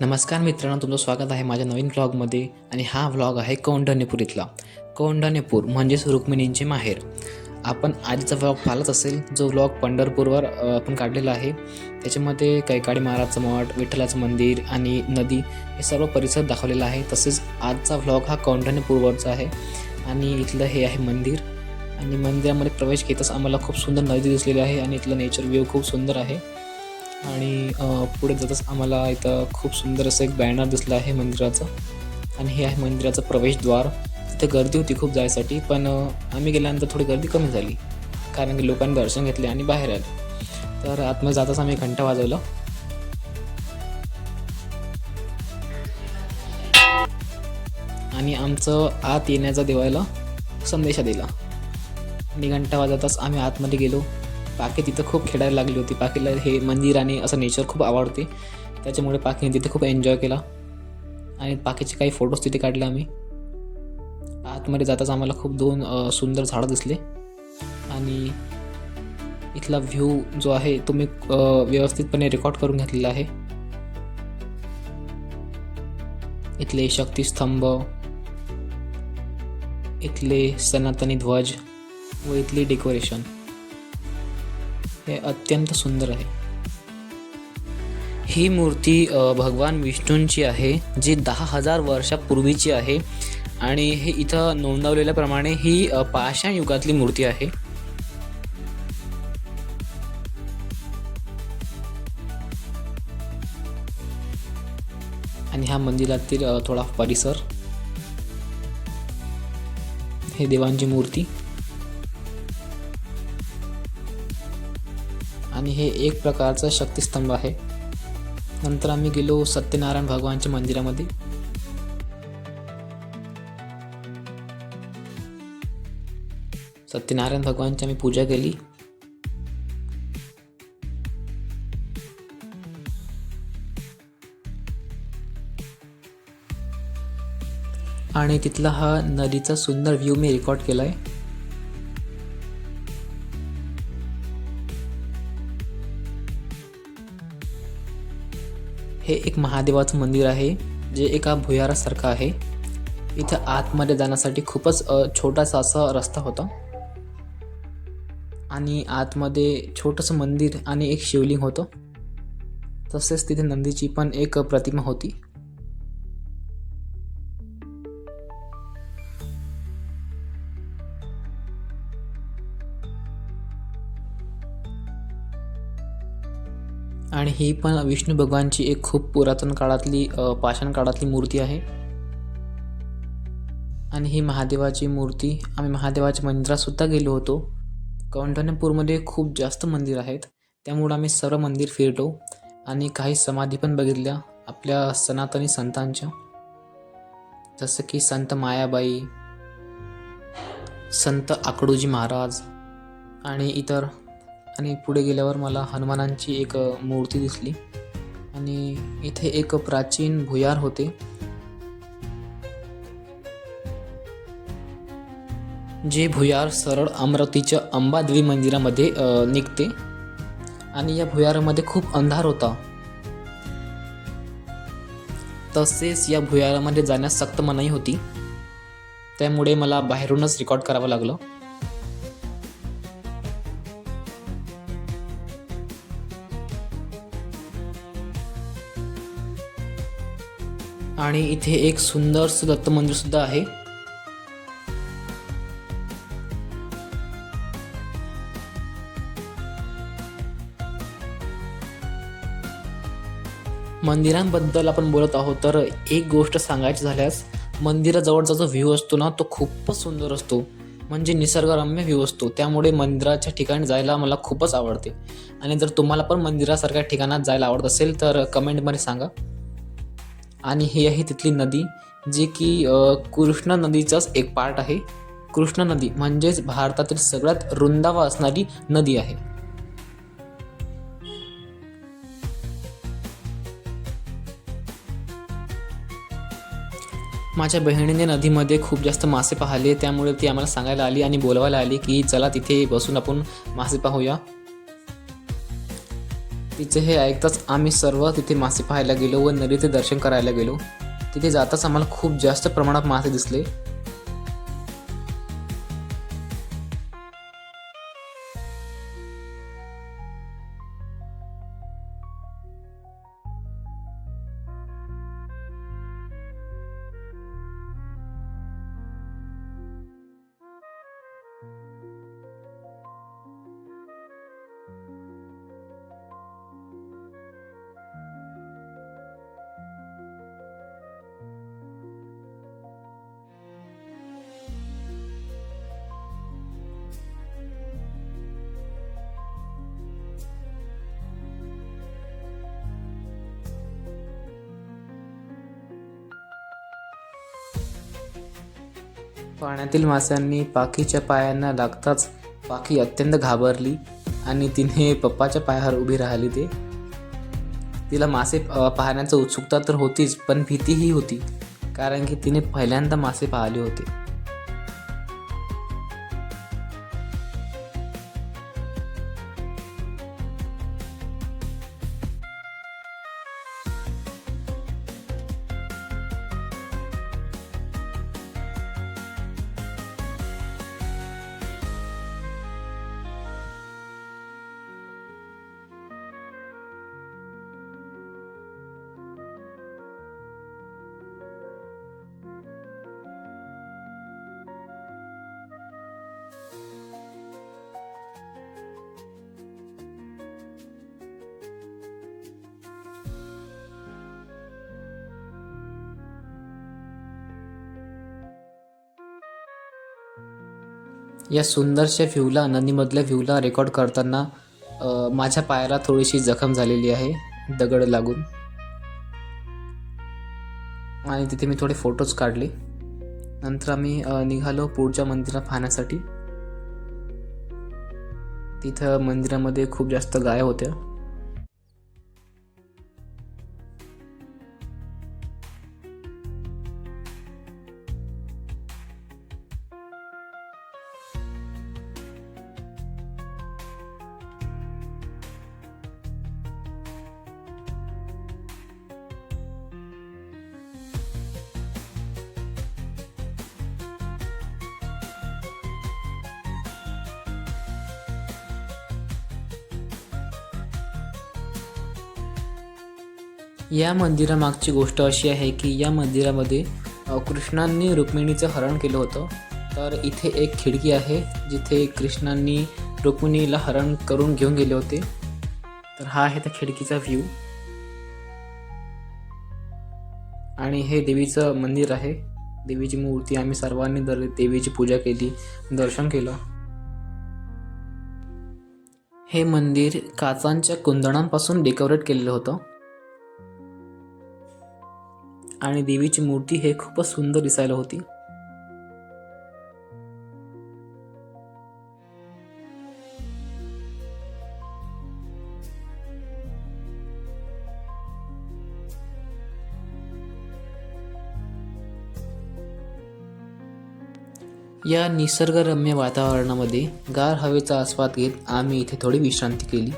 नमस्कार मित्रांनो तुमचं स्वागत आहे माझ्या नवीन व्लॉगमध्ये आणि हा व्लॉग आहे कौंढण्यपूर इथला कौंढण्यपूर म्हणजेच रुक्मिणींचे माहेर. आपण आधीचा व्लॉग पाहिलाच असेल जो व्लॉग पंढरपूरवर आपण काढलेला आहे. त्याच्यामध्ये कैकाडी महाराजचं मठ विठ्ठलाचं मंदिर आणि नदी हे सर्व परिसर दाखवलेला आहे. तसेच आजचा व्लॉग हा कौंढण्यपूरवरचा आहे आणि इथलं हे आहे मंदिर. आणि मंदिरामध्ये प्रवेश घेताच आम्हाला खूप सुंदर नदी दिसलेली आहे आणि इथलं नेचर व्ह्यू खूप सुंदर आहे. आणि पुढे जाताच आम्हाला इथं खूप सुंदर असं एक बॅनर दिसलं आहे मंदिराचं. आणि हे आहे मंदिराचं प्रवेशद्वार. तिथे गर्दी होती खूप जायसाठी पण आम्ही गेल्यानंतर थोडी गर्दी कमी झाली. कारण की लोकांनी दर्शन घेतले आणि बाहेर आले. तर आतमध्ये जाताच आम्ही घंटा वाजवलं. आणि आमचं आत येण्याचा देवाला संदेशा दिला. आणि घंटा वाजवताच आम्ही आतमध्ये गेलो. पाकी तिथं खूप खेळायला लागली होती. पाकीला हे मंदिर आणि असं नेचर खूप आवडते. त्याच्यामुळे पाकीने तिथे खूप एन्जॉय केला. आणि पाकीचे काही फोटोज तिथे काढले आम्ही. आतमध्ये जाताच आम्हाला खूप दोन सुंदर झाडं दिसले. आणि इथला व्ह्यू जो आहे तो मी व्यवस्थितपणे रेकॉर्ड करून घेतलेला आहे. इथले शक्तिस्तंभ इथले सनातनी ध्वज व इथली डेकोरेशन हे अत्यंत सुंदर आहे. ही मूर्ती भगवान विष्णूंची आहे जी दहा हजार वर्षापूर्वीची आहे आणि हे इथं नोंदवलेल्याप्रमाणे ही पाषाण युगातली मूर्ती आहे. आणि ह्या मंदिरातील थोडा परिसर. हे देवांची मूर्ती. आणि हे एक प्रकारचा शक्तिस्तंभ आहे. नंतर आम्ही गेलो सत्यनारायण भगवानच्या मंदिरामध्ये. सत्यनारायण भगवानची आम्ही पूजा केली. आणि तिथला हा नदीचा सुंदर व्ह्यू मी रेकॉर्ड केला आहे हे एक महादेवाचं मंदिर आहे जे एका भुयारासारखं आहे. इथं आतमध्ये जाण्यासाठी खूपच छोटासा असा रस्ता होता. आणि आतमध्ये छोटंसं मंदिर आणि एक शिवलिंग होतं. तसेच तिथे नंदीची पण एक प्रतिमा होती. आणि ही पण विष्णू भगवानची एक खूप पुरातन काळातली पाषाण काळातली मूर्ती आहे. आणि ही महादेवाची मूर्ती आम्ही महादेवाच्या मंदिरातसुद्धा गेलो होतो. कौंढण्यपूरमध्ये खूप जास्त मंदिर आहेत. त्यामुळं आम्ही सर्व मंदिर फिरलो आणि काही समाधी पण बघितल्या आपल्या सनातनी संतांच्या. जसं की संत मायाबाई संत आकडोजी महाराज आणि इतर आणि पुढे गेल्यावर मला हनुमानांची एक मूर्ती दिसली. आणि इथे एक प्राचीन भुयार होते. जे भुयार सरळ अमरावतीच्या अंबादेवी मंदिरामध्ये निघते. आणि या भुयारामध्ये खूप अंधार होता. तसेच या भुयारामध्ये जाण्यास सक्त मनाई होती. त्यामुळे मला बाहेरूनच रेकॉर्ड करावं लागलं. आणि इथे एक सुंदरसं दत्त मंदिर सुद्धा आहे. मंदिरांबद्दल आपण बोलत आहोत तर एक गोष्ट सांगायची झाल्यास मंदिराजवळचा जो व्ह्यू असतो ना तो खूपच सुंदर असतो. म्हणजे निसर्गरम्य व्ह्यू असतो. त्यामुळे मंदिराच्या ठिकाणी जायला मला खूपच आवडते. आणि जर तुम्हाला पण मंदिरासारख्या ठिकाणात जायला आवडत असेल तर कमेंटमध्ये सांगा. आणि ही आहे तिथली नदी जी की कृष्णा नदीचाच एक पार्ट आहे. कृष्णा नदी म्हणजेच भारतातील सगळ्यात रुंदावा असणारी नदी आहे. माझ्या बहिणीने नदीमध्ये खूप जास्त मासे पाहिले त्यामुळे ती आम्हाला सांगायला आली आणि बोलवायला आली की चला तिथे बसून आपण मासे पाहूया. तिचे हे ऐकताच आम्ही सर्व तिथे मासे पाहायला गेलो व नदीचे दर्शन करायला गेलो. तिथे जाताच आम्हाला खूप जास्त प्रमाणात मासे दिसले. पाण्यातील माशांनी पाखीच्या पायांना लागताच पाखी अत्यंत घाबरली आणि तिने पप्पाच्या पायावर उभी राहिली ते. तिला मासे पाहण्याचं उत्सुकता तर होतीच पण भीतीही होती कारण की तिने पहिल्यांदा मासे पाहिले होते. या सुंदरशा व्ह्यूला नदीमधल्या व्ह्यूला रेकॉर्ड करताना माझ्या पायाला थोडीशी जखम झालेली आहे दगड लागून. आणि तिथे मी थोडे फोटोज काढले. नंतर आम्ही निघालो पुढच्या मंदिरात पाहण्यासाठी. तिथं मंदिरामध्ये खूप जास्त गाय होत्या. या मंदिरामागची गोष्ट अशी आहे की या मंदिरामध्ये कृष्णांनी रुक्मिणीचं हरण केलं होतं. तर इथे एक खिडकी आहे जिथे कृष्णांनी रुक्मिणीला हरण करून घेऊन गेले होते. तर हा आहे त्या खिडकीचा व्ह्यू आणि हे देवीचं मंदिर आहे. देवीची मूर्ती आम्ही सर्वांनी दर देवीची पूजा केली दर्शन केलं. हे मंदिर काचांच्या कुंदणांपासून डेकोरेट केलेलं होतं. आणि देवीची मूर्ती हे खूपच सुंदर दिसायला होती. या निसर्गरम्य वातावरणामध्ये गार हवेचा आस्वाद घेत आम्ही इथे थोडी विश्रांती केली.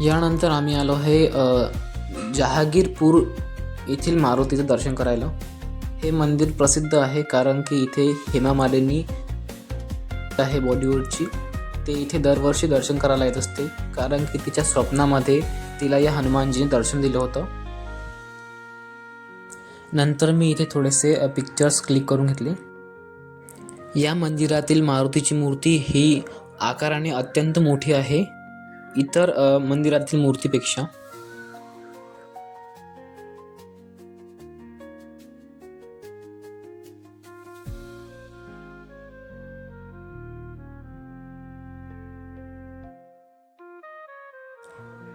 यानंतर आम्ही आलो आहे जहागीरपूर येथील मारुतीचं दर्शन करायला. हे मंदिर प्रसिद्ध आहे कारण की इथे हेमा मालिनी आहे बॉलिवूडची ते इथे दरवर्षी दर्शन करायला येत असते कारण की तिच्या स्वप्नामध्ये तिला या हनुमानजीने दर्शन दिलं होतं. नंतर मी इथे थोडेसे पिक्चर्स क्लिक करून घेतले. या मंदिरातील मारुतीची मूर्ती ही आकाराने अत्यंत मोठी आहे. इतर मंदिरातील मूर्तीपेक्षा.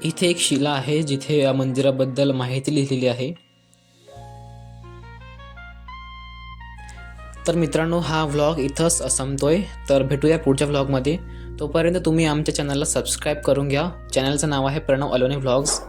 इथे एक शिला आहे जिथे या मंदिराबद्दल माहिती लिहिलेली आहे. तर मित्रांनो हा व्लॉग इथंच संपतोय तर भेटूया पुढच्या व्लॉगमध्ये. तोपर्यंत तुम्ही आमच्या चॅनलला सबस्क्राईब करून घ्या. चॅनलचं नाव आहे प्रणव अलोनी व्लॉग्स.